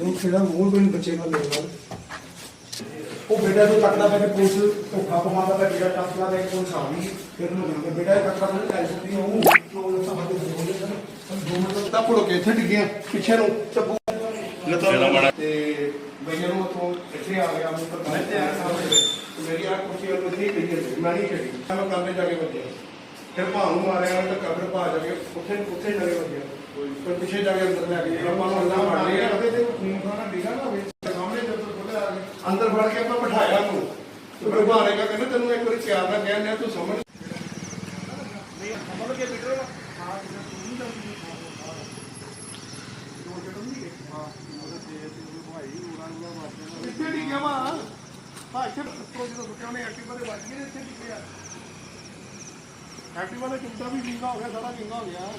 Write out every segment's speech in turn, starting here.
ਉਹ ਖੇੜਾ ਹੋਰ ਕੋਈ ਬੱਚੇ ਨਾਲ। ਲੈ ਉਹ ਬੇਟਾ ਨੂੰ ਤੱਕਦਾ ਪਿਆ ਕਿ ਪੁਲਿਸ ਧੋਖਾ ਪਵਾਉਂਦਾ ਪਿਆ ਬੇਟਾ ਟੱਕਦਾ ਪਿਆ ਕਿ ਪੁਲਿਸ ਫਿਰ ਉਹਨੂੰ ਮਿਲ ਬੇਟਾ ਇਹ ਤੱਕਦਾ ਨਹੀਂ ਲੈ ਸਕਦੀ ਉਹ ਉਹ ਸਮਝ ਕੇ ਦੋ ਮਿੰਟ ਤੱਕ ਪੁੜੋ ਕੇ ਇੱਥੇ ਡਿੱਗਿਆ। ਪਿੱਛੇ ਨੂੰ ਚੱਪੂ। ਲੱਤਾਂ ਤੇ ਬਈਆ ਨੂੰ ਉਥੋਂ ਇੱਥੇ ਆ ਗਿਆ ਮੈਂ ਤਾਂ ਮੈਂ ਤੇ ਆ ਸਾਹਮਣੇ ਤੇ ਮੇਰੀ ਆ ਕੁਰਸੀ ਵਾਲੀ ਉੱਥੇ ਹੀ ਪਈ ਹੈ ਮੈਂ ਨਹੀਂ ਛੱਡੀ। ਮੈਂ ਕਮਰੇ ਜਾ ਕੇ ਵੱਜਿਆ। ਫਿਰ ਭਾਂ ਨੂੰ ਮਾਰਿਆ ਤਾਂ ਕਬਰ ਪਾ ਜਾ ਕੇ ਉੱਥੇ ਉੱਥੇ ਜਾ ਕੇ ਵੱਜਿਆ। ਫਿਰ ਪਿੱਛੇ ਜਾ ਕੇ ਅੰਦਰ ਲੈ ਕੇ ਆਪਾਂ ਨੂੰ ਅੰਦਰ ਫੜ ਲਿਆ। ਉਹਦੇ ਤੇ ਖੂਨ ਖਾਣਾ ਡਿੱਗਾ ਨਾ ਹੋਵੇ। ਸਾਹਮਣੇ ਜਦੋਂ ਖੁੱਲੇ ਆ ਗਏ ਅੰਦਰ ਫੜ ਕੇ ਆਪਾਂ ਬਿਠਾਇਆ ਉਹਨੂੰ। ਤੇ ਫਿਰ ਬਾਹਰ ਆਏਗਾ ਕਹਿੰਦਾ ਤੈਨੂੰ ਇੱਕ ਵਾਰੀ ਪਿਆਰ ਨਾਲ ਕਹਿੰਦੇ ਤੂੰ ਸਮਝ। ਇੱਥੇ ਹਾਂ ਇੱਥੇ ਉੱਪਰੋਂ ਜਦੋਂ ਸੁੱਟਿਆ ਉਹਨੇ ਐਕਟਿਵਾ ਦੇ ਵੱਜ ਗਏ ਇੱਥੇ ਡਿੱਗਿਆ ਐਕਟਿਵਾ ਦਾ ਚੁੰਦਾ ਵੀ ਵਿੰਗਾ ਹੋ ਗਿਆ ਸਾਰਾ ਵਿੰਗਾ ਹੋ ਗਿਆ।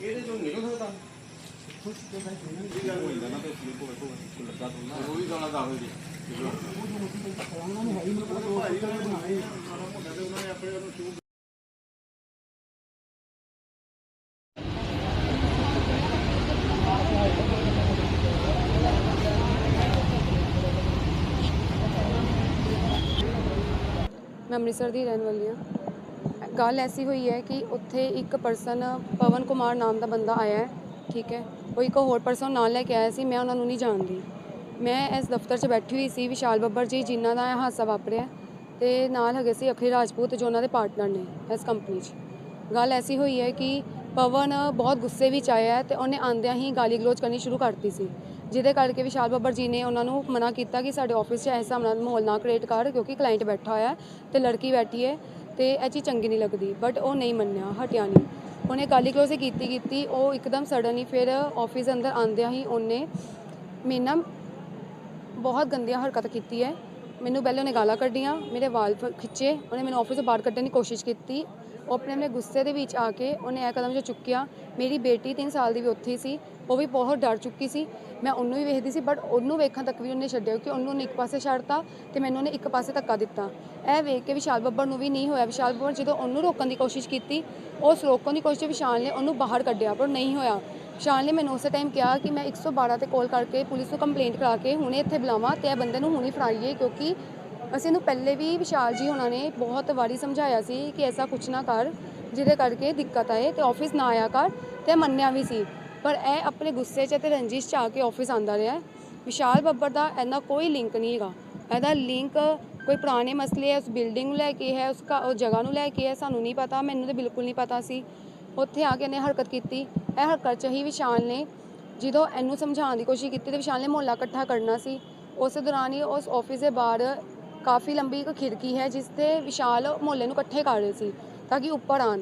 ਇਹਦੇ ਚੋਂ ਨਿਕਲ ਸਕਦਾ? ਮੈਂ ਮੈਂ ਅੰਮ੍ਰਿਤਸਰ ਦੀ ਰਹਿਣ ਵਾਲੀ ਹਾਂ। ਗੱਲ ਐਸੀ ਹੋਈ ਹੈ ਕਿ ਉੱਥੇ ਇੱਕ ਪਰਸਨ ਪਵਨ ਕੁਮਾਰ ਨਾਮ ਦਾ ਬੰਦਾ ਆਇਆ ਹੈ, ਠੀਕ ਹੈ। ਉਹ ਇੱਕ ਹੋਰ ਪਰਸਨ ਨਾਲ ਲੈ ਕੇ ਆਇਆ ਸੀ, ਮੈਂ ਉਹਨਾਂ ਨੂੰ ਨਹੀਂ ਜਾਣਦੀ। ਮੈਂ ਇਸ ਦਫ਼ਤਰ 'ਚ ਬੈਠੀ ਹੋਈ ਸੀ ਵਿਸ਼ਾਲ ਬੱਬਰ ਜੀ, ਜਿਨ੍ਹਾਂ ਦਾ ਇਹ ਹਾਦਸਾ ਵਾਪਰਿਆ ਤੇ ਨਾਲ ਹੈਗੇ ਸੀ ਅਖਿਲ ਰਾਜਪੂਤ ਜੋ ਉਹਨਾਂ ਦੇ ਪਾਰਟਨਰ ਨੇ ਇਸ ਕੰਪਨੀ 'ਚ। ਗੱਲ ਐਸੀ ਹੋਈ ਹੈ ਕਿ ਪਵਨ ਬਹੁਤ ਗੁੱਸੇ ਵਿੱਚ ਆਇਆ ਹੈ ਤੇ ਉਹਨੇ ਆਂਦਿਆਂ ਹੀ ਗਾਲੀ ਗਲੋਚ ਕਰਨੀ ਸ਼ੁਰੂ ਕਰਤੀ ਸੀ। ਜਿਹਦੇ ਕਰਕੇ ਵਿਸ਼ਾਲ ਬੱਬਰ ਜੀ ਨੇ ਉਹਨਾਂ ਨੂੰ ਮਨਾ ਕੀਤਾ ਕਿ ਸਾਡੇ ਆਫਿਸ 'ਚ ਐਸਾ ਮਾਹੌਲ ਨਾ ਕ੍ਰੀਏਟ ਕਰ, ਕਿਉਂਕਿ ਕਲਾਇੰਟ ਬੈਠਾ ਹੋਇਆ ਹੈ ਤੇ ਲੜਕੀ ਬੈਠੀ ਹੈ ਤੇ ਇਹ ਚੀਜ਼ ਚੰਗੀ ਨਹੀਂ ਲੱਗਦੀ ਬਟ ਉਹ ਨਹੀਂ ਮੰਨਿਆ, ਹਟਿਆ ਨਹੀਂ। ਉਹਨੇ ਗੱਲ ਹੀ ਗਲੋਚ ਕੀਤੀ ਕੀਤੀ, ਉਹ ਇੱਕਦਮ ਸਡਨ ਹੀ ਫਿਰ ਆਫਿਸ ਅੰਦਰ ਆਂਦਿਆਂ ਹੀ ਉਹਨੇ ਮੇਰੇ ਨਾਲ ਬਹੁਤ ਗੰਦੀਆਂ ਹਰਕਤ ਕੀਤੀ ਹੈ ਮੈਨੂੰ ਪਹਿਲੇ ਉਹਨੇ ਗਾਲਾਂ ਕੱਢੀਆਂ, ਮੇਰੇ ਵਾਲ ਖਿੱਚੇ, ਉਹਨੇ ਮੈਨੂੰ ਆਫਿਸ ਤੋਂ ਬਾਹਰ ਕੱਢਣ ਦੀ ਕੋਸ਼ਿਸ਼ ਕੀਤੀ। ਉਹ ਆਪਣੇ ਆਪਣੇ ਗੁੱਸੇ ਦੇ ਵਿੱਚ ਆ ਕੇ ਉਹਨੇ ਇਹ ਕਦਮ ਜੋ ਚੁੱਕਿਆ, ਮੇਰੀ ਬੇਟੀ 3 ਸਾਲ ਦੀ ਵੀ ਉੱਥੇ ਸੀ, ਉਹ ਵੀ ਬਹੁਤ ਡਰ ਚੁੱਕੀ ਸੀ, ਮੈਂ ਉਹਨੂੰ ਵੀ ਵੇਖਦੀ ਸੀ ਬਟ ਉਹਨੂੰ ਵੇਖਣ ਤੱਕ ਵੀ ਉਹਨੇ ਛੱਡਿਆ ਕਿ ਉਹਨੂੰ ਉਹਨੇ ਇੱਕ ਪਾਸੇ ਛੱਡਤਾ ਤੇ ਮੈਨੂੰ ਉਹਨੇ ਇੱਕ ਪਾਸੇ ਧੱਕਾ ਦਿੱਤਾ। ਇਹ ਵੇਖ ਕੇ ਵਿਸ਼ਾਲ ਬੱਬਰ ਨੂੰ ਵੀ ਨਹੀਂ ਹੋਇਆ। ਵਿਸ਼ਾਲ ਬੱਬਰ ਜਦੋਂ ਉਹਨੂੰ ਰੋਕਣ ਦੀ ਕੋਸ਼ਿਸ਼ ਕੀਤੀ, ਉਸ ਰੋਕਣ ਦੀ ਕੋਸ਼ਿਸ਼ ਵਿਸ਼ਾਲ ਨੇ ਉਹਨੂੰ ਬਾਹਰ ਕੱਢਿਆ, ਪਰ ਨਹੀਂ ਹੋਇਆ। ਵਿਸ਼ਾਲ ਨੇ ਮੈਨੂੰ ਉਸੇ ਟਾਈਮ ਕਿਹਾ ਕਿ ਮੈਂ 112 ਤੇ ਕਾਲ ਕਰਕੇ ਪੁਲਿਸ ਨੂੰ ਕੰਪਲੇਂਟ ਕਰਾ ਕੇ ਹੁਣੇ ਇੱਥੇ ਬੁਲਾਵਾਂ ਤੇ ਇਹ ਬੰਦੇ ਨੂੰ ਹੁਣੇ ਫੜਾਈਏ ਕਿਉਂਕਿ ਅਸੀਂ ਇਹਨੂੰ ਪਹਿਲੇ ਵੀ ਵਿਸ਼ਾਲ ਜੀ ਉਹਨਾਂ ਨੇ ਬਹੁਤ ਵਾਰੀ ਸਮਝਾਇਆ ਸੀ ਕਿ ਐਸਾ ਕੁਛ ਨਾ ਕਰ, ਜਿਹਦੇ ਕਰਕੇ ਦਿੱਕਤ ਆਏ ਤੇ ਆਫਿਸ ਨਾ ਆਇਆ ਕਰ ਤੇ ਮੰਨਿਆ ਵੀ ਸੀ। ਪਰ ਇਹ ਆਪਣੇ ਗੁੱਸੇ 'ਚ ਤੇ ਰੰਜਿਸ਼ 'ਚ ਆ ਕੇ ਆਫਿਸ ਆਂਦਾ ਰਿਹਾ। ਵਿਸ਼ਾਲ ਬੱਬਰ ਦਾ ਇੰਨਾ ਕੋਈ ਲਿੰਕ ਨਹੀਂ ਹੈਗਾ। ਇਹਦਾ ਲਿੰਕ ਕੋਈ ਪੁਰਾਣੇ ਮਸਲੇ ਹੈ, ਉਸ ਬਿਲਡਿੰਗ ਨੂੰ ਲੈ ਕੇ ਹੈ, ਉਸ ਕਾ ਉਹ ਜਗ੍ਹਾ ਨੂੰ ਲੈ ਕੇ ਹੈ, ਸਾਨੂੰ ਨਹੀਂ ਪਤਾ, ਮੈਨੂੰ ਤੇ ਬਿਲਕੁਲ ਨਹੀਂ ਪਤਾ ਸੀ। ਉੱਥੇ ਆ ਕੇ ਇਹਨੇ ਹਰਕਤ ਕੀਤੀ। ਇਹ ਹਰਕਤ 'ਚ ਹੀ ਵਿਸ਼ਾਲ ਨੇ ਜਦੋਂ ਇਹਨੂੰ ਸਮਝਾਉਣ ਦੀ ਕੋਸ਼ਿਸ਼ ਕੀਤੀ ਤੇ ਵਿਸ਼ਾਲ ਨੇ ਮੁਹੱਲਾ ਇਕੱਠਾ ਕਰਨਾ ਸੀ। ਉਸ ਦੌਰਾਨ ਹੀ ਉਸ ਆਫਿਸ ਦੇ ਬਾਹਰ ਕਾਫੀ ਲੰਬੀ ਇੱਕ ਖਿੜਕੀ ਹੈ ਜਿਸ ਤੇ ਵਿਸ਼ਾਲ ਮੁਹੱਲੇ ਨੂੰ ਇਕੱਠੇ ਕਰ ਰਹੇ ਸੀ ਤਾਂ ਕਿ ਉੱਪਰ ਆਣ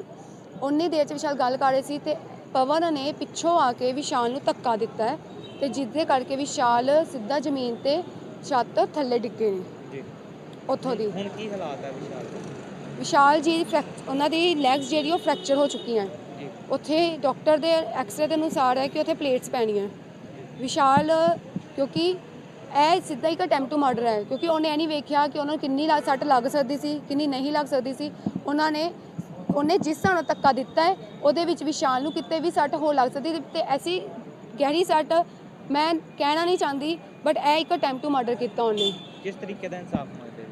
ਉਨੀ ਦੇਰ 'ਚ ਵਿਸ਼ਾਲ ਗੱਲ ਕਰ ਰਹੇ ਸੀ ਤੇ ਪਵਨ ਨੇ ਪਿੱਛੋਂ ਆ ਕੇ ਵਿਸ਼ਾਲ ਨੂੰ ਧੱਕਾ ਦਿੱਤਾ ਤੇ ਜਿਹਦੇ ਕਰਕੇ ਵਿਸ਼ਾਲ ਸਿੱਧਾ ਜ਼ਮੀਨ ਤੇ ਛੱਤ ਥੱਲੇ ਡਿੱਗੇ ਨੇ। ਜੀ। ਉੱਥੋਂ ਦੀ। ਹੁਣ ਕੀ ਹਾਲਾਤ ਹੈ ਵਿਸ਼ਾਲ ਦੇ? ਵਿਸ਼ਾਲ ਜੀ ਉਹਨਾਂ ਦੀ ਲੈਗਸ ਜਿਹੜੀ ਉਹ ਫ੍ਰੈਕਚਰ ਹੋ ਚੁੱਕੀਆਂ ਜੀ। ਉੱਥੇ ਡਾਕਟਰ ਦੇ ਐਕਸਰੇ ਦੇ ਅਨੁਸਾਰ ਹੈ ਕਿ ਉੱਥੇ ਪਲੇਟਸ ਪੈਣੀਆਂ। ਵਿਸ਼ਾਲ ਕਿਉਂਕਿ ਇਹ ਸਿੱਧਾ ਹੀ ਇੱਕ ਅਟੈਂਪਟ ਟੂ ਮਰਡਰ ਹੈ ਕਿਉਂਕਿ ਉਹਨੇ ਇਹ ਨਹੀਂ ਵੇਖਿਆ ਕਿ ਉਹਨਾਂ ਨੂੰ ਕਿੰਨੀ ਲਾ- ਸੱਟ ਲੱਗ ਸਕਦੀ ਸੀ ਕਿੰਨੀ ਨਹੀਂ ਲੱਗ ਸਕਦੀ ਸੀ ਉਹਨਾਂ ਨੇ ਉਹਨੇ ਜਿਸ ਹਿਸਾਬ ਨਾਲ ਧੱਕਾ ਦਿੱਤਾ ਹੈ ਉਹਦੇ ਵਿੱਚ ਵਿਸ਼ਾਲ ਨੂੰ ਕਿਤੇ ਵੀ ਸੱਟ ਹੋ ਲੱਗ ਸਕਦੀ ਤੇ ਐਸੀ ਗਹਿਰੀ ਸੱਟ ਮੈਂ ਕਹਿਣਾ ਨਹੀਂ ਚਾਹੁੰਦੀ ਬਟ ਇਹ ਇੱਕ ਅਟੈਂਪਟ ਟੂ ਮਰਡਰ ਕੀਤਾ ਉਹਨੇ ਕਿਸ ਤਰੀਕੇ ਦਾ ਇਨਸਾਫ ਮੰਗਦੇ?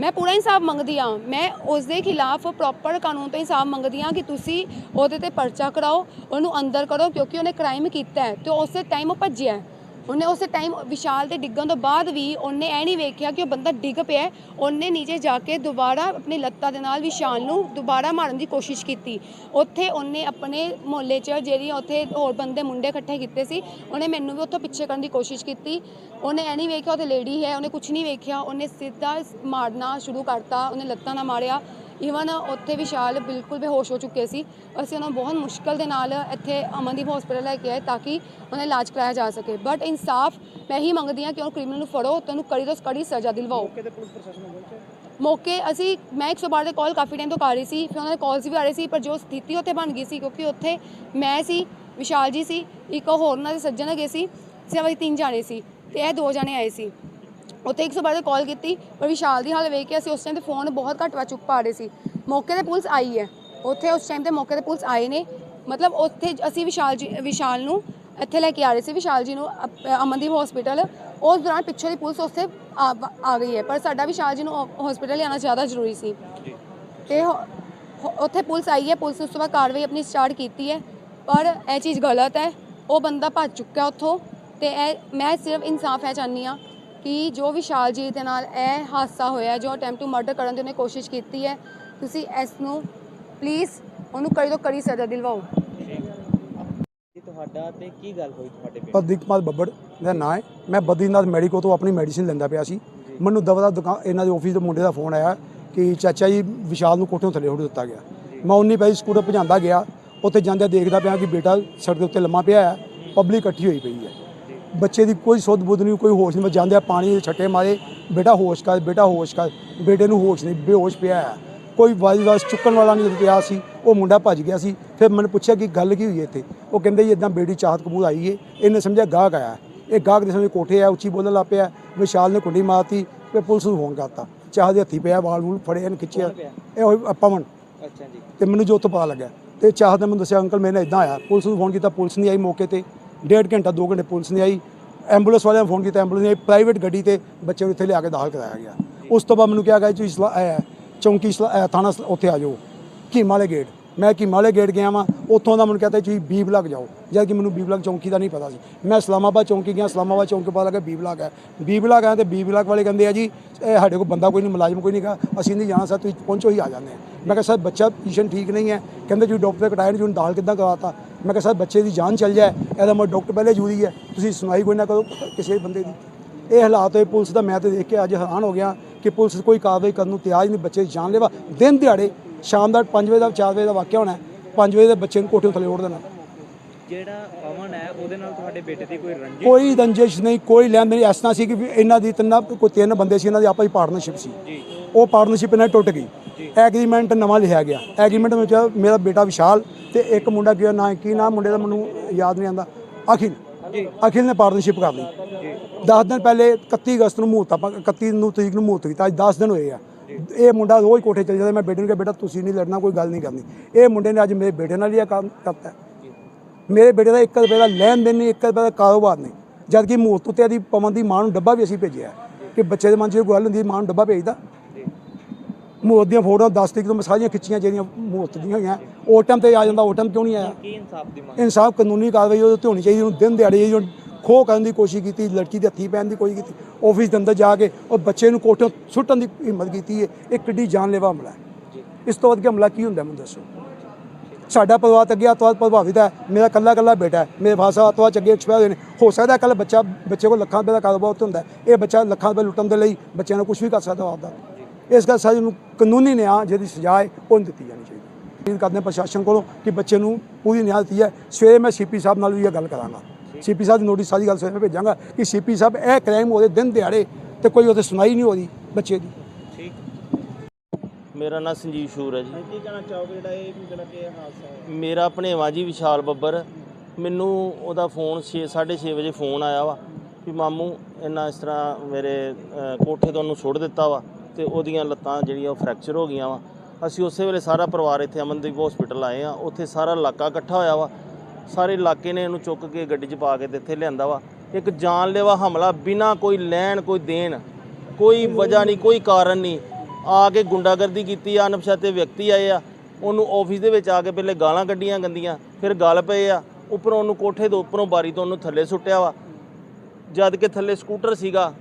ਮੈਂ ਪੂਰਾ ਇਨਸਾਫ ਮੰਗਦੀ ਆ ਮੈਂ ਉਸ ਦੇ ਖਿਲਾਫ ਪ੍ਰੋਪਰ ਕਾਨੂੰਨ ਤੋਂ ਇਨਸਾਫ ਮੰਗਦੀ ਆ ਕਿ ਤੁਸੀਂ ਉਹਦੇ ਤੇ ਪਰਚਾ ਕਰਾਓ ਉਹਨੂੰ ਅੰਦਰ ਕਰੋ ਕਿਉਂਕਿ ਉਹਨੇ ਕ੍ਰਾਈਮ ਕੀਤਾ ਹੈ ਤੇ ਉਸੇ ਟਾਈਮ ਉਹ ਭੱਜਿਆ ਹੈ। ਉਹਨੇ ਉਸੇ ਟਾਈਮ ਵਿਸ਼ਾਲ ਦੇ ਡਿੱਗਣ ਤੋਂ ਬਾਅਦ ਵੀ ਉਹਨੇ ਇਹ ਨਹੀਂ ਵੇਖਿਆ ਕਿ ਉਹ ਬੰਦਾ ਡਿੱਗ ਪਿਆ ਉਹਨੇ ਨੀਚੇ ਜਾ ਕੇ ਦੁਬਾਰਾ ਆਪਣੀ ਲੱਤਾਂ ਦੇ ਨਾਲ ਵਿਸ਼ਾਲ ਨੂੰ ਦੁਬਾਰਾ ਮਾਰਨ ਦੀ ਕੋਸ਼ਿਸ਼ ਕੀਤੀ। ਉੱਥੇ ਉਹਨੇ ਆਪਣੇ ਮੁਹੱਲੇ 'ਚ ਜਿਹੜੀ ਉੱਥੇ ਹੋਰ ਬੰਦੇ ਮੁੰਡੇ ਇਕੱਠੇ ਕੀਤੇ ਸੀ, ਉਹਨੇ ਮੈਨੂੰ ਵੀ ਉੱਥੋਂ ਪਿੱਛੇ ਕਰਨ ਦੀ ਕੋਸ਼ਿਸ਼ ਕੀਤੀ। ਉਹਨੇ ਇਹ ਨਹੀਂ ਵੇਖਿਆ ਉਹਦੇ ਲੇਡੀ ਹੈ, ਉਹਨੇ ਕੁਝ ਨਹੀਂ ਵੇਖਿਆ। ਉਹਨੇ ਸਿੱਧਾ ਮਾਰਨਾ ਸ਼ੁਰੂ ਕਰਤਾ, ਉਹਨੇ ਲੱਤਾਂ ਨਾਲ ਮਾਰਿਆ। ਈਵਨ ਉੱਥੇ ਵਿਸ਼ਾਲ ਬਿਲਕੁਲ ਬੇਹੋਸ਼ ਹੋ ਚੁੱਕੇ ਸੀ। ਅਸੀਂ ਉਹਨਾਂ ਨੂੰ ਬਹੁਤ ਮੁਸ਼ਕਲ ਦੇ ਨਾਲ ਇੱਥੇ ਅਮਨਦੀਪ ਹਸਪੀਟਲ ਲੈ ਕੇ ਆਏ ਤਾਂ ਕਿ ਉਹਨਾਂ ਇਲਾਜ ਕਰਾਇਆ ਜਾ ਸਕੇ। ਬਟ ਇਨਸਾਫ ਮੈਂ ਹੀ ਮੰਗਦੀ ਹਾਂ ਕਿ ਉਹ ਕ੍ਰਿਮੀਨਲ ਨੂੰ ਫੜੋ ਤੇ ਉਹਨੂੰ ਕੜੀ ਤੋਂ ਕੜੀ ਸਜ਼ਾ ਦਿਲਵਾਓ। ਕਿਤੇ ਪੁਲਿਸ ਪ੍ਰਸ਼ਾਸਨ ਨੂੰ ਮੌਕੇ ਅਸੀਂ ਮੈਂ 112 ਦੇ ਕਾਲ ਕਾਫੀ ਟਾਈਮ ਤੋਂ ਕਰ ਰਹੀ ਸੀ ਫਿਰ ਉਹਨਾਂ ਦੇ ਕਾਲਸ ਵੀ ਆ ਰਹੇ ਸੀ ਪਰ ਜੋ ਸਥਿਤੀ ਉੱਥੇ ਬਣ ਗਈ ਸੀ ਕਿਉਂਕਿ ਉੱਥੇ ਮੈਂ ਸੀ ਵਿਸ਼ਾਲ ਜੀ ਸੀ ਇੱਕ ਹੋਰ ਉਹਨਾਂ ਦੇ ਸੱਜਣ ਹੈਗੇ ਸੀ ਸਿਆ ਵਾਲੀ ਤਿੰਨ ਜਾਣੇ ਸੀ ਤੇ ਇਹ ਦੋ ਜਾਣੇ ਆਏ ਸੀ। ਉੱਥੇ 112 ਤੇ ਕਾਲ ਕੀਤੀ ਪਰ ਵਿਸ਼ਾਲ ਦੀ ਹਾਲ ਵੇਖ ਕੇ ਅਸੀਂ ਉਸ ਟਾਈਮ ਤੇ ਫੋਨ ਬਹੁਤ ਘੱਟ ਵਾ ਚੁੱਕ ਪਾ ਰਹੇ ਸੀ। ਮੌਕੇ ਤੇ ਪੁਲਿਸ ਆਈ ਹੈ। ਉੱਥੇ ਉਸ ਟਾਈਮ ਤੇ ਮੌਕੇ ਤੇ ਪੁਲਿਸ ਆਏ ਨੇ। ਮਤਲਬ ਉੱਥੇ ਅਸੀਂ ਵਿਸ਼ਾਲ ਜੀ ਵਿਸ਼ਾਲ ਨੂੰ ਇੱਥੇ ਲੈ ਕੇ ਆ ਰਹੇ ਸੀ। ਵਿਸ਼ਾਲ ਜੀ ਨੂੰ ਅਪ- ਅਮਨਦੀਪ ਹਸਪੀਟਲ ਉਸ ਦੌਰਾਨ ਪਿੱਛੋਂ ਦੀ ਪੁਲਿਸ ਉੱਥੇ ਆ ਆ ਗਈ ਹੈ। ਪਰ ਸਾਡਾ ਵਿਸ਼ਾਲ ਜੀ ਨੂੰ ਹਸਪੀਟਲ ਲਿਆਉਣਾ ਜ਼ਿਆਦਾ ਜ਼ਰੂਰੀ ਸੀ। ਤੇ ਹੋ- ਹੋ- ਉੱਥੇ ਪੁਲਿਸ ਆਈ ਹੈ। ਪੁਲਿਸ ਨੇ ਉਸ ਤੋਂ ਬਾਅਦ ਕਾਰਵਾਈ ਆਪਣੀ ਸਟਾਰਟ ਕੀਤੀ ਹੈ। ਪਰ ਇਹ ਚੀਜ਼ ਗਲਤ ਹੈ। ਉਹ ਬੰਦਾ ਭੱਜ ਚੁੱਕਾ ਉੱਥੋਂ। ਤੇ ਇਹ ਮੈਂ ਸਿਰਫ ਇਨਸਾਫ ਹੈ ਚਾਹੁੰਦੀ ਹਾਂ ਕਿ ਜੋ ਵਿਸ਼ਾਲ ਜੀ ਦੇ ਨਾਲ ਇਹ ਹਾਦਸਾ ਹੋਇਆ ਜੋ ਅਟੈਂਪਟ ਟੂ ਮਰਡਰ ਕਰਨ ਦੀ ਉਹਨੇ ਕੋਸ਼ਿਸ਼ ਕੀਤੀ ਹੈ ਤੁਸੀਂ ਇਸ ਨੂੰ ਪਲੀਜ਼ ਉਹਨੂੰ ਕੜੀ ਤੋਂ ਕੜੀ ਸਜ਼ਾ ਦਿਲਵਾਓ। ਜੀ ਤੁਹਾਡਾ ਤੇ ਕੀ ਗੱਲ ਹੋਈ ਤੁਹਾਡੇ ਪਿੰਡ? ਪ੍ਰਦੀਪ ਕੁਮਾਰ ਬੱਬੜ ਮੇਰਾ ਨਾਂ ਹੈ। ਮੈਂ ਬਦਰੀਨਾਥ ਮੈਡੀਕੋ ਤੋਂ ਆਪਣੀ ਮੈਡੀਸਿਨ ਲੈਂਦਾ ਪਿਆ ਸੀ। ਮੈਨੂੰ ਦਵਾ ਦਾ ਦੁਕਾਨ ਇਹਨਾਂ ਦੇ ਆਫਿਸ ਦੇ ਮੁੰਡੇ ਦਾ ਫੋਨ ਆਇਆ ਕਿ ਚਾਚਾ ਜੀ ਵਿਸ਼ਾਲ ਨੂੰ ਕੋਠਿਓਂ ਥੱਲੇ ਉੱਡ ਦਿੱਤਾ ਗਿਆ। ਮੈਂ ਉਨੀ ਪੈਸੇ ਸਕੂਟਰ ਭਜਾਉਂਦਾ ਗਿਆ। ਉੱਥੇ ਜਾਂਦਿਆਂ ਦੇਖਦਾ ਪਿਆ ਕਿ ਬੇਟਾ ਸੜਕ ਦੇ ਉੱਤੇ ਲੰਮਾ ਪਿਆ ਹੈ ਪਬਲਿਕ ਇਕੱਠੀ ਹੋਈ ਪਈ ਹੈ। ਬੱਚੇ ਦੀ ਕੋਈ ਸੁੱਧ ਬੁੱਧ ਨਹੀਂ ਕੋਈ ਹੋਸ਼ ਨਹੀਂ ਮੈਂ ਜਾਂਦਿਆਂ ਪਾਣੀ ਦੇ ਛੱਟੇ ਮਾਰੇ ਬੇਟਾ ਹੋਸ਼ ਕਰ ਬੇਟਾ ਹੋਸ਼ ਕਰ ਬੇਟੇ ਨੂੰ ਹੋਸ਼ ਨਹੀਂ ਬੇਹੋਸ਼ ਪਿਆ ਹੈ। ਕੋਈ ਵਾਰੀ ਵਾਸ ਚੁੱਕਣ ਵਾਲਾ ਨਹੀਂ ਪਿਆ ਸੀ ਉਹ ਮੁੰਡਾ ਭੱਜ ਗਿਆ ਸੀ ਫਿਰ ਮੈਨੂੰ ਪੁੱਛਿਆ ਕਿ ਗੱਲ ਕੀ ਹੋਈ ਇੱਥੇ? ਉਹ ਕਹਿੰਦੇ ਜੀ ਇਦਾਂ ਬੇਟੀ ਚਾਹਤ ਕਬੂਲ ਆਈ ਏ ਇਹਨੇ ਸਮਝਿਆ ਗਾਹਕ ਆਇਆ। ਇਹ ਗਾਹਕ ਦੇ ਸਮੇਂ ਕੋਠੇ ਆ ਉੱਚੀ ਬੋਲਣ ਲੱਗ ਪਿਆ ਵਿਸ਼ਾਲ ਨੇ ਕੁੰਡੀ ਮਾਰਤੀ ਫਿਰ ਪੁਲਿਸ ਨੂੰ ਫੋਨ ਕਰਤਾ। ਚਾਹ ਦੇ ਹੱਥੀ ਪਿਆ ਵਾਲ ਵੂਲ ਫੜੇ ਇਹਨੂੰ ਖਿੱਚਿਆ? ਇਹ ਪਵਨ ਅੱਛਾ ਜੀ। ਤੇ ਮੈਨੂੰ ਜੋ ਤੋਂ ਪਤਾ ਲੱਗਾ ਤੇ ਚਾਹਤ ਨੇ ਮੈਨੂੰ ਦੱਸਿਆ ਅੰਕਲ ਮੇਰੇ ਨਾਲ ਇਦਾਂ ਆਇਆ। ਪੁਲਿਸ ਨੂੰ ਫੋਨ ਕੀਤਾ ਪੁਲਿਸ ਨਹੀਂ ਆਈ ਮੌਕੇ ਤੇ। ਡੇਢ ਘੰਟਾ 2 ਘੰਟੇ ਪੁਲਿਸ ਨਹੀਂ ਆਈ। ਐਂਬੂਲੈਂਸ ਵਾਲਿਆਂ ਨੇ ਫੋਨ ਕੀਤਾ, ਐਂਬੂਲੈਂਸ ਨਹੀਂ ਆਈ ਪ੍ਰਾਈਵੇਟ ਗੱਡੀ ਤੇ ਬੱਚੇ ਨੂੰ ਇੱਥੇ ਲਿਆ ਕੇ ਦਾਖਲ ਕਰਾਇਆ ਗਿਆ। ਉਸ ਤੋਂ ਬਾਅਦ ਮੈਨੂੰ ਕਿਹਾ ਗਿਆ ਜੀ ਇਸਲਾ ਇਹ ਚੌਂਕੀ ਇਸਲਾ ਥਾਣਾ ਉੱਥੇ ਆ ਜਾਓ। ਕੀਮਾ ਵਾਲੇ ਗੇਟ ਮੈਂ ਕੀਮਾ ਵਾਲੇ ਗੇਟ ਗਿਆ ਵਾਂ, ਉੱਥੋਂ ਦਾ ਮੈਨੂੰ ਕਹਿੰਦਾ ਜੀ ਬੀ ਬਲਾਕ ਜਾਓ। ਜਦ ਕਿ ਮੈਨੂੰ ਬੀ ਬਲਾਕ ਚੌਂਕੀ ਦਾ ਨਹੀਂ ਪਤਾ ਸੀ। ਮੈਂ ਇਸਲਾਮਾਬਾਦ ਚੌਂਕੀ ਗਿਆ, ਇਸਲਾਮਾਬਾਦ ਚੌਂਕੀ ਪਤਾ ਲੱਗਾ ਬੀ ਬਲਾਕ ਹੈ ਬੀ ਬਲਾਕ ਆਇਆ ਤੇ ਬੀ ਬਲਾਕ ਵਾਲੇ ਕਹਿੰਦੇ ਆ ਜੀ, ਇਹ ਸਾਡੇ ਕੋਲ ਬੰਦਾ ਕੋਈ ਨਹੀਂ, ਮੁਲਾਜ਼ਮ ਕੋਈ ਨਹੀਂ ਗਾ ਅਸੀਂ ਨਹੀਂ ਜਾਣਾ, ਸਰ, ਤੁਸੀਂ ਪਹੁੰਚੋ ਹੀ ਆ ਜਾਂਦੇ ਹਾਂ ਮੈਂ ਕਿਹਾ, ਸਰ, ਬੱਚਾ ਪੋਜੀਸ਼ਨ ਠੀਕ ਨਹੀਂ ਹੈ। ਕਹਿੰਦੇ ਜੀ ਡਾਕਟਰ ਕਟਾਇਆ ਨਹੀਂ ਜੀ ਉਹਨੂੰ ਦਾਲ ਕਿੱਦਾਂ ਕਰਾਤਾ? ਮੈਂ ਕਿਹਾ, ਸਰ, ਬੱਚੇ ਦੀ ਜਾਨ ਚੱਲ ਜਾਏ, ਇਹਦਾ ਮੈਂ ਡਾਕਟਰ ਪਹਿਲੇ ਜ਼ਰੂਰੀ ਹੈ। ਤੁਸੀਂ ਸੁਣਾਈ ਕੋਈ ਨਾ ਕਰੋ ਕਿਸੇ ਬੰਦੇ ਦੀ। ਇਹ ਹਾਲਾਤ ਹੋਏ, ਪੁਲਿਸ ਦਾ ਮੈਂ ਤੇ ਦੇਖ ਕੇ ਅੱਜ ਹੈਰਾਨ ਹੋ ਗਿਆ ਕਿ ਪੁਲਿਸ ਕੋਈ ਕਾਰਵਾਈ ਕਰਨ ਨੂੰ ਤਿਆਰ ਨਹੀਂ, ਬੱਚੇ ਦੀ ਜਾਨ ਲੈਵਾ। ਦਿਨ ਦਿਹਾੜੇ ਸ਼ਾਮ ਦਾ 5 ਵਜੇ ਦਾ 4 ਵਜੇ ਦਾ ਵਾਕਿਆ ਹੋਣਾ 5 ਵਜੇ ਦੇ ਬੱਚੇ ਨੂੰ ਕੋਠੇ ਥੱਲੇ ਉੱਡ ਦੇਣਾ। ਜਿਹੜਾ ਪਵਨ ਹੈ ਉਹਦੇ ਨਾਲ ਤੁਹਾਡੇ ਬੇਟੇ ਦੀ ਕੋਈ ਰੰਜਿਸ਼? ਕੋਈ ਰੰਜਿਸ਼ ਨਹੀਂ ਕੋਈ ਲੈਣ ਇਸ ਤਰ੍ਹਾਂ ਸੀ ਕਿ ਇਹਨਾਂ ਦੀ ਤਿੰਨਾਂ ਕੋਈ ਤਿੰਨ ਬੰਦੇ ਸੀ ਇਹਨਾਂ ਦੀ ਆਪਸ ਵਿੱਚ ਪਾਰਟਨਰਸ਼ਿਪ ਸੀ। ਉਹ ਪਾਰਟਨਰਸ਼ਿਪ ਇਹਨਾਂ ਟੁੱਟ ਗਈ। ਐਗਰੀਮੈਂਟ ਨਵਾਂ ਲਿਖਿਆ ਗਿਆ। ਐਗਰੀਮੈਂਟ ਵਿੱਚ ਮੇਰਾ ਬੇਟਾ ਵਿਸ਼ਾਲ ਤੇ ਇੱਕ ਮੁੰਡਾ ਕੀ ਨਾਂ ਕੀ ਨਾਮ ਮੁੰਡੇ ਦਾ ਮੈਨੂੰ ਯਾਦ ਨਹੀਂ ਆਉਂਦਾ। ਅਖਿਲ। ਅਖਿਲ ਨੇ ਪਾਰਟਨਰਸ਼ਿਪ ਕਰ ਲਈ। ਜੀ। 10 ਦਿਨ ਪਹਿਲੇ 31 ਅਗਸਤ ਨੂੰ ਮੂਹਰਤ ਆਪਾਂ 31 ਨੂੰ ਤਰੀਕ ਨੂੰ ਮੂਹਰਤ ਕੀਤਾ। ਅੱਜ 10 ਦਿਨ ਹੋਏ ਆ। ਇਹ ਮੁੰਡਾ ਰੋਜ਼ ਕੋਠੇ ਚਲੇ ਜਾਂਦਾ ਮੈਂ ਬੇਟੇ ਨੂੰ ਕਿਹਾ ਬੇਟਾ ਤੁਸੀਂ ਨਹੀਂ ਲੜਨਾ ਕੋਈ ਗੱਲ ਨਹੀਂ ਕਰਨੀ। ਇਹ ਮੁੰਡੇ ਨੇ ਅੱਜ ਮੇਰੇ ਬੇਟੇ ਨਾਲ ਹੀ ਇਹ ਕੰਮ ਕਰਤਾ। ਮੇਰੇ ਬੇਟੇ ਦਾ 1 ਰੁਪਏ ਦਾ ਲੈਣ ਦੇਣ ਨਹੀਂ 1 ਰੁਪਏ ਦਾ ਕਾਰੋਬਾਰ ਨਹੀਂ। ਜਦ ਕਿ ਮੂਹਰਤ ਉੱਤੇ ਦੀ ਪਵਨ ਦੀ ਮਾਂ ਨੂੰ ਡੱਬਾ ਵੀ ਅਸੀਂ ਭੇਜਿਆ ਕਿ ਬੱਚੇ ਦੇ ਮਨ 'ਚ ਇਹ ਗੱਲ ਹੁੰਦੀ ਮਾਂ ਨੂੰ ਡੱਬਾ ਭੇਜਦਾ। ਮੂਹਰਤ ਦੀਆਂ ਫੋਟੋਆਂ 10 ਤਰੀਕ ਤੋਂ ਮੈਂ ਸਾਰੀਆਂ ਖਿੱਚੀਆਂ ਜਿਹੜੀਆਂ ਮੂਹਰਤ ਦੀਆਂ ਹੋਈਆਂ। ਉਹ ਟਾਈਮ ਤੇ ਆ ਜਾਂਦਾ ਉਹ ਟਾਈਮ ਕਿਉਂ ਨਹੀਂ ਆਇਆ? ਇਨਸਾਫ ਦੀ ਮੰਗ? ਇਨਸਾਫ ਕਾਨੂੰਨੀ ਕਾਰਵਾਈ ਉਹਦੇ ਉੱਤੇ ਹੋਣੀ ਚਾਹੀਦੀ ਉਹਨੂੰ ਦਿਨ ਦਿਹਾੜੇ ਜਿਹੀ ਖੋਹ ਕਰਨ ਦੀ ਕੋਸ਼ਿਸ਼ ਕੀਤੀ ਲੜਕੀ ਦੇ ਹੱਥੀ ਪੈਣ ਦੀ ਕੋਸ਼ਿਸ਼ ਕੀਤੀ ਆਫਿਸ ਦੇ ਅੰਦਰ ਜਾ ਕੇ ਉਹ ਬੱਚੇ ਨੂੰ ਕੋਠਿਓਂ ਸੁੱਟਣ ਦੀ ਹਿੰਮਤ ਕੀਤੀ ਹੈ। ਇਹ ਕਿੱਡੀ ਜਾਨਲੇਵਾ ਹਮਲਾ ਹੈ। ਇਸ ਤੋਂ ਵੱਧ ਕੇ ਹਮਲਾ ਕੀ ਹੁੰਦਾ ਮੈਨੂੰ ਦੱਸੋ? ਸਾਡਾ ਪਰਿਵਾਰ ਅੱਗੇ ਅੱਤਵਾਦ ਪ੍ਰਭਾਵਿਤ ਹੈ ਮੇਰਾ ਕੱਲਾ ਕੱਲਾ ਬੇਟਾ ਹੈ ਮੇਰੇ ਫਾਸਾ ਅੱਤਵਾਦ 'ਚ ਅੱਗੇ ਐਕਸਪਾਇਰ ਹੋਏ ਨੇ। ਹੋ ਸਕਦਾ ਕੱਲ ਬੱਚਾ ਬੱਚੇ ਕੋਲ ਲੱਖਾਂ ਰੁਪਏ ਦਾ ਕਾਰੋਬਾਰ ਉੱਤੇ ਹੁੰਦਾ। ਇਹ ਬੱਚਾ ਲੱਖਾਂ ਰੁਪਏ ਲੁੱਟਣ ਦੇ ਲਈ ਬੱਚਿਆਂ ਨੂੰ ਕੁਝ ਵੀ ਕਰ ਸਕਦਾ ਆਪਦਾ। ਇਸ ਗੱਲ ਸਾਰੀ ਨੂੰ ਕਾਨੂੰਨੀ ਨਿਆਂ ਜਿਹਦੀ ਸਜ਼ਾ ਹੈ ਉਹ ਦਿੱਤੀ ਜਾਣੀ ਚਾਹੀਦੀ। ਕਰਦੇ ਪ੍ਰਸ਼ਾਸਨ ਕੋਲੋਂ ਕਿ ਬੱਚੇ ਨੂੰ ਪੂਰੀ ਨਿਆਂ ਦਿੱਤੀ ਹੈ ਸਵੇਰੇ ਮੈਂ ਸੀਪੀ ਸਾਹਿਬ ਨਾਲ ਵੀ ਇਹ ਗੱਲ ਕਰਾਂਗਾ। ਸੀਪੀ ਸਾਹਿਬ ਦੀ ਨੋਟਿਸ ਸਾਰੀ ਗੱਲ ਸਵੇਰੇ ਮੈਂ ਭੇਜਾਂਗਾ ਕਿ ਸੀਪੀ ਸਾਹਿਬ ਇਹ ਕ੍ਰਾਈਮ ਉਹਦੇ ਦਿਨ ਦਿਹਾੜੇ ਤੇ ਕੋਈ ਉਹਦੇ ਸੁਣਾਈ ਨਹੀਂ ਹੋ ਰਹੀ ਬੱਚੇ ਦੀ। ਠੀਕ। ਮੇਰਾ ਨਾਮ ਸੰਜੀਵ ਸ਼ੂਰ ਹੈ ਜੀ। ਕੀ ਕਹਿਣਾ ਚਾਹੋਗੇ ਜਿਹੜਾ ਇਹ ਜਿਹੜਾ ਕਿ ਹਾਦਸਾ ਹੈ? ਮੇਰਾ ਭਣੇਵਾ ਜੀ ਵਿਸ਼ਾਲ ਬੱਬਰ। ਮੈਨੂੰ ਉਹਦਾ ਫੋਨ 6 6:30 ਵਜੇ ਫੋਨ ਆਇਆ ਵਾ ਵੀ ਮਾਮੂ ਇੰਨਾ ਇਸ ਤਰ੍ਹਾਂ ਮੇਰੇ ਕੋਠੇ ਤੋਂ ਉਹਨੂੰ ਸੁੱਟ ਦਿੱਤਾ ਵਾ ਤੇ ਉਹਦੀਆਂ ਲੱਤਾਂ ਜਿਹੜੀਆਂ ਉਹ ਫ੍ਰੈਕਚਰ ਹੋ ਗਈਆਂ ਵਾ। ਅਸੀਂ ਉਸੇ ਵੇਲੇ ਸਾਰਾ ਪਰਿਵਾਰ ਇੱਥੇ ਅਮਨਦੀਪ ਹਸਪੀਟਲ ਆਏ ਆ ਉੱਥੇ ਸਾਰਾ ਇਲਾਕਾ ਇਕੱਠਾ ਹੋਇਆ ਵਾ। ਸਾਰੇ ਇਲਾਕੇ ਨੇ ਇਹਨੂੰ ਚੁੱਕ ਕੇ ਗੱਡੀ 'ਚ ਪਾ ਕੇ ਤੇ ਇੱਥੇ ਲਿਆਂਦਾ ਵਾ। ਇੱਕ ਜਾਨਲੇਵਾ ਹਮਲਾ ਬਿਨਾਂ ਕੋਈ ਲੈਣ, ਕੋਈ ਦੇਣ, ਕੋਈ ਵਜ੍ਹਾ ਨਹੀਂ, ਕੋਈ ਕਾਰਨ ਨਹੀਂ। ਆ ਕੇ ਗੁੰਡਾਗਰਦੀ ਕੀਤੀ ਆ, ਅਣਪਛਾਤੇ ਵਿਅਕਤੀ ਆਏ ਆ। ਉਹਨੂੰ ਆਫਿਸ ਦੇ ਵਿੱਚ ਆ ਕੇ ਪਹਿਲੇ ਗਾਲਾਂ ਕੱਢੀਆਂ ਗੰਦੀਆਂ, ਫਿਰ ਗੱਲ ਪਏ ਆ। ਉੱਪਰੋਂ ਉਹਨੂੰ ਕੋਠੇ ਤੋਂ, ਉੱਪਰੋਂ ਬਾਰੀ ਤੋਂ ਉਹਨੂੰ ਥੱਲੇ ਸੁੱਟਿਆ ਵਾ। ਜਦ ਕਿ ਥੱਲੇ ਸਕੂਟਰ ਸੀਗਾ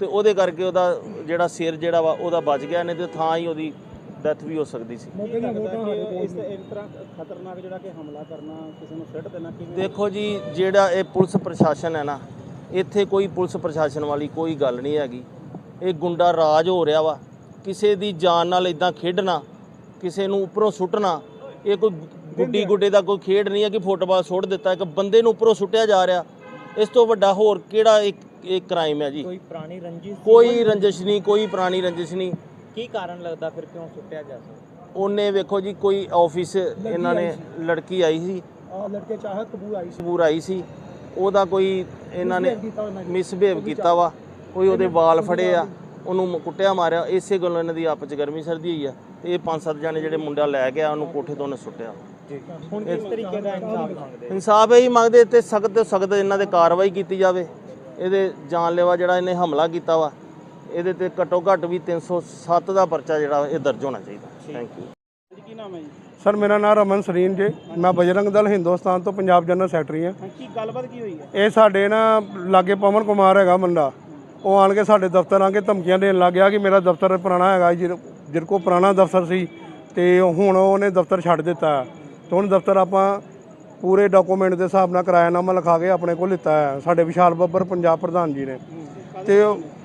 ਤੇ ਉਹਦੇ ਕਰਕੇ ਉਹਦਾ ਜਿਹੜਾ ਸਿਰ ਜਿਹੜਾ ਵਾ, ਉਹਦਾ ਬਚ ਗਿਆ ਨੇ ਤੇ ਥਾਂ ਹੀ ਉਹਦੀ ਡੈਥ ਵੀ ਹੋ ਸਕਦੀ ਸੀ। ਮੌਕੇ ਦੀਆਂ ਵੋਟਾਂ ਸਾਡੇ ਕੋਲ ਇਸ ਇਸ ਤਰ੍ਹਾਂ ਖਤਰਨਾਕ ਜਿਹੜਾ ਕਿ ਹਮਲਾ ਕਰਨਾ ਕਿਸੇ ਨੂੰ ਸਿੱਟ ਦੇਣਾ ਕਿਵੇਂ? ਦੇਖੋ ਜੀ ਜਿਹੜਾ ਇਹ ਪੁਲਿਸ ਪ੍ਰਸ਼ਾਸਨ ਹੈ ਨਾ ਇੱਥੇ ਕੋਈ ਪੁਲਿਸ ਪ੍ਰਸ਼ਾਸਨ ਵਾਲੀ ਕੋਈ ਗੱਲ ਨਹੀਂ ਹੈਗੀ। ਇਹ ਗੁੰਡਾ ਰਾਜ ਹੋ ਰਿਹਾ ਵਾ। ਕਿਸੇ ਦੀ ਜਾਨ ਨਾਲ ਇਦਾਂ ਖੇਡਣਾ ਕਿਸੇ ਨੂੰ ਉੱਪਰੋਂ ਸੁੱਟਣਾ ਇਹ ਕੋਈ ਗੁੱਡੀ ਗੁੱਡੇ ਦਾ ਕੋਈ ਖੇਡ ਨਹੀਂ ਹੈ ਕਿ ਫੁੱਟਬਾਲ ਸੁੱਟ ਦਿੱਤਾ ਇੱਕ ਬੰਦੇ ਨੂੰ ਉੱਪਰੋਂ ਸੁੱਟਿਆ ਜਾ ਰਿਹਾ। ਇਸ ਤੋਂ ਵੱਡਾ ਹੋਰ ਕਿਹੜਾ ਇੱਕ ਇਹ ਕ੍ਰਾਈਮ ਹੈ ਜੀ? ਕੋਈ ਪੁਰਾਣੀ ਰੰਜਿਸ਼ ਕੋਈ ਰੰਜਿਸ਼ ਨਹੀਂ ਕੋਈ ਪੁਰਾਣੀ ਰੰਜਿਸ਼ ਨਹੀਂ। ਕੀ ਕਾਰਨ ਲੱਗਦਾ ਫਿਰ ਕਿਉਂ ਸੁੱਟਿਆ ਜਾ ਸਕਦਾ? ਉਹਨੇ ਵੇਖੋ ਜੀ ਕੋਈ ਆਫਿਸ ਇਹਨਾਂ ਨੇ ਲੜਕੀ ਆਈ ਸੀ। ਆ ਲੜਕੇ ਚਾਹਤ ਕਬੂਲ ਆਈ ਸਬੂਰ ਆਈ ਸੀ। ਉਹਦਾ ਕੋਈ ਇਹਨਾਂ ਨੇ ਮਿਸਬਿਹੇਵ ਕੀਤਾ ਵਾ। ਕੋਈ ਉਹਦੇ ਵਾਲ ਫੜੇ ਆ ਉਹਨੂੰ ਮ- ਕੁੱਟਿਆ ਮਾਰਿਆ। ਇਸੇ ਗੱਲੋਂ ਇਹਨਾਂ ਦੀ ਆਪਸ ਚ ਗਰਮੀ ਸਰਦੀ ਹੋਈ ਆ। ਤੇ ਇਹ ਪੰਜ ਸੱਤ ਜਾਣੇ ਜਿਹੜੇ ਮੁੰਡਾ ਲੈ ਗਿਆ ਉਹਨੂੰ ਕੋਠੇ ਤੋਂ ਉਹਨੇ ਸੁੱਟਿਆ। ਹੁਣ ਕਿਸ ਤਰੀਕੇ ਦਾ ਇਨਸਾਫ ਮੰਗਦੇ ਇਨਸਾਫ ਇਹੀ ਮੰਗਦੇ ਤੇ ਸਖਤ ਤੋਂ ਸਖਤ ਇਹਨਾਂ ਤੇ ਕਾਰਵਾਈ ਕੀਤੀ ਜਾਵੇ। ਇਹਦੇ ਜਾਨਲੇਵਾ ਜਿਹੜਾ ਇਹਨੇ ਹਮਲਾ ਕੀਤਾ ਵਾ ਇਹਦੇ ਤੇ ਘੱਟੋ ਘੱਟ ਵੀ 307 ਦਾ ਪਰਚਾ ਜਿਹੜਾ ਇਹ ਦਰਜ ਹੋਣਾ ਚਾਹੀਦਾ। ਥੈਂਕ ਯੂ ਜੀ ਕੀ ਨਾਮ ਹੈ ਜੀ? ਸਰ ਮੇਰਾ ਨਾਮ ਰਮਨ ਸਰੀਨ ਜੇ। ਮੈਂ ਬਜਰੰਗ ਦਲ ਹਿੰਦੁਸਤਾਨ ਤੋਂ ਪੰਜਾਬ ਜਨਰਲ ਸੈਕਟਰੀ ਹਾਂ। ਕੀ ਗੱਲਬਾਤ ਕੀ ਹੋਈ ਹੈ? ਇਹ ਸਾਡੇ ਨਾ ਲਾਗੇ ਪਵਨ ਕੁਮਾਰ ਹੈਗਾ ਮੁੰਡਾ। ਉਹ ਆਣ ਕੇ ਸਾਡੇ ਦਫ਼ਤਰ ਆ ਕੇ ਧਮਕੀਆਂ ਦੇਣ ਲੱਗ ਗਿਆ ਕਿ ਮੇਰਾ ਦਫ਼ਤਰ ਪੁਰਾਣਾ ਹੈਗਾ ਜਿਹਦੇ ਕੋਲ ਪੁਰਾਣਾ ਦਫ਼ਤਰ ਸੀ। ਤੇ ਹੁਣ ਉਹਨੇ ਦਫ਼ਤਰ ਛੱਡ ਦਿੱਤਾ। ਤੇ ਹੁਣ ਦਫ਼ਤਰ ਆਪਾਂ ਪੂਰੇ ਡਾਕੂਮੈਂਟ ਦੇ ਹਿਸਾਬ ਨਾਲ ਕਿਰਾਇਆਨਾਮਾ ਲਿਖਾ ਕੇ ਆਪਣੇ ਕੋਲ ਲਿੱਤਾ ਹੈ। ਸਾਡੇ ਵਿਸ਼ਾਲ ਬੱਬਰ ਪੰਜਾਬ ਪ੍ਰਧਾਨ ਜੀ ਨੇ। ਤੇ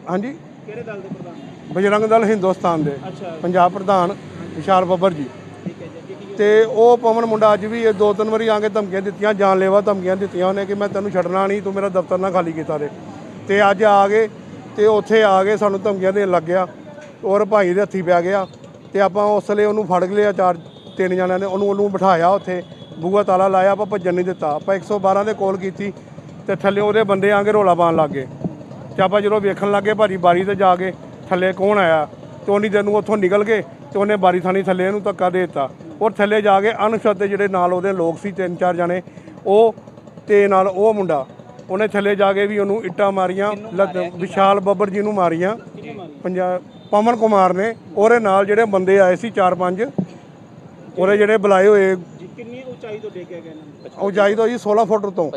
ਹਾਂਜੀ? ਕਿਹੜੇ ਦਲ ਦੇ ਪ੍ਰਧਾਨ? ਬਜਰੰਗ ਦਲ ਹਿੰਦੁਸਤਾਨ ਦੇ ਅੱਛਾ। ਪੰਜਾਬ ਪ੍ਰਧਾਨ ਵਿਸ਼ਾਲ ਬੱਬਰ ਜੀ। ਠੀਕ ਹੈ ਜੀ ਤੇ ਉਹ ਪਵਨ ਮੁੰਡਾ ਅੱਜ ਵੀ ਇਹ ਦੋ ਤਿੰਨ ਵਾਰੀ ਆ ਕੇ ਧਮਕੀਆਂ ਦਿੱਤੀਆਂ ਜਾਨਲੇਵਾ ਧਮਕੀਆਂ ਦਿੱਤੀਆਂ ਉਹਨੇ ਕਿ ਮੈਂ ਤੈਨੂੰ ਛੱਡਣਾ ਨਹੀਂ ਤੂੰ ਮੇਰਾ ਦਫ਼ਤਰ ਨਾ ਖਾਲੀ ਕੀਤਾ ਦੇ। ਤੇ ਅੱਜ ਆ ਗਏ ਤੇ ਉੱਥੇ ਆ ਕੇ ਸਾਨੂੰ ਧਮਕੀਆਂ ਦੇਣ ਲੱਗ ਗਿਆ ਔਰ ਭਾਈ ਦੇ ਹੱਥੀ ਪੈ ਗਿਆ ਤੇ ਆਪਾਂ ਉਸ ਵੇਲੇ ਉਹਨੂੰ ਫੜ ਲਿਆ ਚਾਰ ਤਿੰਨ ਜਣਿਆਂ ਨੇ ਉਹਨੂੰ ਉਹਨੂੰ ਬਿਠਾਇਆ ਉੱਥੇ ਬੂਹਾ ਤਾਲਾ ਲਾਇਆ ਆਪਾਂ ਭੱਜਣ ਨਹੀਂ ਦਿੱਤਾ। ਆਪਾਂ 112 ਦੇ ਕਾਲ ਕੀਤੀ ਤੇ ਥੱਲੇ ਉਹਦੇ ਬੰਦੇ ਆ ਕੇ ਰੋਲਾ ਪਾਉਣ ਲੱਗ ਗਏ। ਤੇ ਆਪਾਂ ਜਦੋਂ ਵੇਖਣ ਲੱਗੇ ਭਾਰੀ ਬਾਰੀ ਤੇ ਜਾ ਕੇ ਥੱਲੇ ਕੌਣ ਆਇਆ ਤੇ ਉਹਨੀ ਦਿਨ ਨੂੰ ਉੱਥੋਂ ਨਿਕਲ ਗਏ ਤੇ ਉਹਨੇ ਬਾਰੀ ਥਾਣੀ ਥੱਲੇ ਇਹਨੂੰ ਧੱਕਾ ਦੇ ਦਿੱਤਾ। ਔਰ ਥੱਲੇ ਜਾ ਕੇ ਅਨਸ਼ਤੇ ਜਿਹੜੇ ਨਾਲ ਉਹਦੇ ਲੋਕ ਸੀ ਤਿੰਨ ਚਾਰ ਜਣੇ ਉਹ ਤੇ ਨਾਲ ਉਹ ਮੁੰਡਾ ਉਹਨੇ ਥੱਲੇ ਜਾ ਕੇ ਵੀ ਉਹਨੂੰ ਇੱਟਾਂ ਮਾਰੀਆਂ ਵਿਸ਼ਾਲ ਬੱਬਰ ਜੀ ਨੂੰ ਮਾਰੀਆਂ। ਪੰਜਾਬ ਪਵਨ ਕੁਮਾਰ ਨੇ ਉਹਦੇ ਨਾਲ ਜਿਹੜੇ ਬੰਦੇ ਆਏ ਸੀ ਚਾਰ ਪੰਜ ਉਹਦੇ ਜਿਹੜੇ ਬੁਲਾਏ ਹੋਏ ਕਿੰਨੀ ਉਚਾਈ ਤੋਂ ਡੇਗਿਆ ਗਿਆ ਇਹਨਾਂ ਨੂੰ? ਉਚਾਈ ਤੋਂ ਜੀ 16 ਫੁੱਟ ਤੋਂ।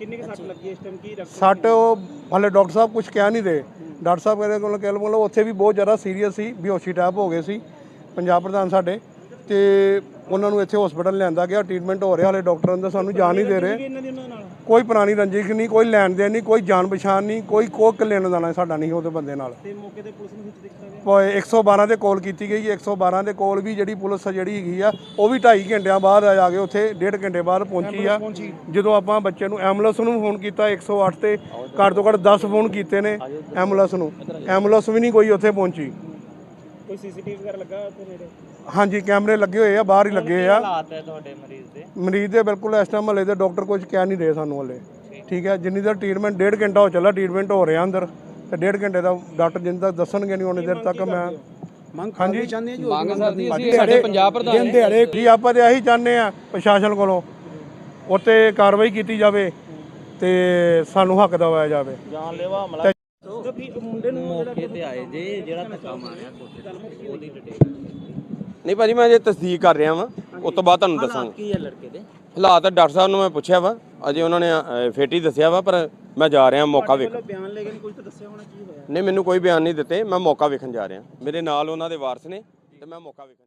ਕਿੰਨੀ ਕੁ ਸੱਟ ਲੱਗੀ ਹੈ ਇਸ ਟਾਈਮ ਕੀ ਰੱਖ ਸੱਟ ਉਹ ਹਲੇ ਡਾਕਟਰ ਸਾਹਿਬ ਕੁਝ ਕਹਿ ਨਹੀਂ ਰਹੇ ਡਾਕਟਰ ਸਾਹਿਬ ਕਹਿੰਦੇ ਕੋਲ ਕਹਿ ਲਓ ਉੱਥੇ ਵੀ ਬਹੁਤ ਜ਼ਿਆਦਾ ਸੀਰੀਅਸ ਸੀ ਬੇਹੋਸ਼ੀ ਟਾਈਪ ਹੋ ਗਏ ਸੀ ਪੰਜਾਬ ਪ੍ਰਧਾਨ ਸਾਡੇ। ਤੇ ਉਹਨਾਂ ਨੂੰ ਇੱਥੇ ਹਸਪੀਟਲ ਲਿਆਂਦਾ ਗਿਆ ਟ੍ਰੀਟਮੈਂਟ ਹੋ ਰਿਹਾ ਹਲੇ ਡਾਕਟਰ ਅੰਦਰ ਸਾਨੂੰ ਜਾਣ ਨਹੀਂ ਦੇ ਰਹੇ। ਦੀ ਕੋਈ ਪੁਰਾਣੀ ਰੰਜਿਸ਼ ਨਹੀਂ ਕੋਈ ਲੈਣ ਦੇਣ ਨਹੀਂ ਕੋਈ ਜਾਣ ਪਛਾਣ ਨਹੀਂ ਕੋਈ ਕੋਈ ਲੈਣ ਦੇਣਾ ਸਾਡਾ ਨਹੀਂ ਉਹਦੇ ਬੰਦੇ ਨਾਲ। ਤੇ ਮੌਕੇ ਤੇ ਪੁਲਿਸ ਨੂੰ ਵਿੱਚ ਦਿੱਤਾ ਗਿਆ। ਕੋਈ 112 ਤੇ ਕਾਲ ਕੀਤੀ ਗਈ 112 ਦੇ ਕਾਲ ਵੀ ਜਿਹੜੀ ਪੁਲਿਸ ਜਿਹੜੀ ਹੈਗੀ ਆ ਉਹ ਵੀ 2.5 ਘੰਟਿਆਂ ਬਾਅਦ ਆ ਕੇ ਉੱਥੇ ਡੇਢ ਘੰਟੇ ਬਾਅਦ ਪਹੁੰਚੀ ਆ। ਜਦੋਂ ਆਪਾਂ ਬੱਚੇ ਨੂੰ ਐਂਬੂਲੈਂਸ ਨੂੰ ਫੋਨ ਕੀਤਾ 108 ਤੇ ਘੱਟ ਤੋਂ ਘੱਟ 10 ਫੋਨ ਕੀਤੇ ਨੇ ਐਂਬੂਲੈਂਸ ਨੂੰ। ਐਂਬੂਲੈਂਸ ਵੀ ਨਹੀਂ ਕੋਈ ਉੱਥੇ ਪਹੁੰਚੀ। ਕੋਈ ਸੀਸੀਟੀਵੀ ਵਗੈਰਾ ਲੱਗਾ ਉੱਥੇ ਨੇੜੇ ਹਾਂਜੀ ਕੈਮਰੇ ਲੱਗੇ ਹੋਏ ਆ ਬਾਹਰ ਹੀ ਲੱਗੇ ਆ। ਹਾਲਾਤ ਹੈ ਤੁਹਾਡੇ ਮਰੀਜ਼ ਦੇ? ਮਰੀਜ਼ ਦੇ ਬਿਲਕੁਲ ਇਸ ਟਾਈਮ ਹਲੇ ਦੇ ਡਾਕਟਰ ਕੁਝ ਕਹਿ ਨਹੀਂ ਰਹੇ ਸਾਨੂੰ ਹਲੇ। ਠੀਕ ਹੈ ਜਿੰਨੀ ਦੇਰ ਟ੍ਰੀਟਮੈਂਟ ਡੇਢ ਘੰਟਾ ਹੋ ਚੱਲਾ ਟ੍ਰੀਟਮੈਂਟ ਹੋ ਰਿਹਾ ਅੰਦਰ। ਤੇ ਡੇਢ ਘੰਟੇ ਦਾ ਡਾਕਟਰ ਜਿੰਨ ਤੱਕ ਦੱਸਣਗੇ ਨਹੀਂ ਉਹਨੇ ਦੇਰ ਤੱਕ ਮੈਂ ਮੰਗ ਹਾਂਜੀ। ਚਾਹੁੰਦੇ ਆ ਜੀ? ਮੰਗ ਕਰਦੀ ਸੀ ਸਾਡੇ ਪੰਜਾਬ ਪ੍ਰਧਾਨ ਦਿਨ ਦਿਹਾੜੇ ਜੀ ਆਪਾਂ ਤੇ ਇਹੀ ਚਾਹੁੰਦੇ ਆ ਪ੍ਰਸ਼ਾਸਨ ਕੋਲੋਂ। ਉੱਤੇ ਕਾਰਵਾਈ ਕੀਤੀ ਜਾਵੇ ਤੇ ਸਾਨੂੰ ਹੱਕ ਦਵਾਇਆ ਜਾਵੇ। ਜਾਨਲੇਵਾ ਹਮਲਾ ਮੌਕੇ ਤੇ ਆਏ ਜੇ ਜਿਹੜਾ ਧੱਕਾ ਮਾਰਿਆ ਕੋਠੇ ਤੇ। ਉਹਦੀ ਡਿਟੇਲ ਨਹੀਂ ਭਾਜੀ ਮੈਂ ਅਜੇ ਤਸਦੀਕ ਕਰ ਰਿਹਾ ਵਾਂ ਉਸ ਤੋਂ ਬਾਅਦ ਤੁਹਾਨੂੰ ਦੱਸਾਂਗਾ। ਕੀ ਹੈ ਲੜਕੇ ਦੇ? ਹਾਲਾਤ ਡਾਕਟਰ ਸਾਹਿਬ ਨੂੰ ਮੈਂ ਪੁੱਛਿਆ ਵਾ ਅਜੇ ਉਹਨਾਂ ਨੇ ਅ, ਫੇਟੀ ਦੱਸਿਆ ਵਾ ਪਰ ਮੈਂ ਜਾ ਰਿਹਾ ਮੌਕਾ ਵੇਖ ਮਤਲਬ ਬਿਆਨ ਲੈ ਕੇ ਨਹੀਂ ਕੁਝ ਤਾਂ ਦੱਸਿਆ ਹੋਣਾ ਕੀ ਹੋਇਆ? ਨਹੀਂ ਮੈਨੂੰ ਕੋਈ ਬਿਆਨ ਨਹੀਂ ਦਿੱਤੇ ਮੈਂ ਮੌਕਾ ਵੇਖਣ ਜਾ ਰਿਹਾ। ਮੇਰੇ ਨਾਲ ਉਹਨਾਂ ਦੇ ਵਾਰਸ ਨੇ ਤੇ ਮੈਂ ਮੌਕਾ ਵੇਖਣ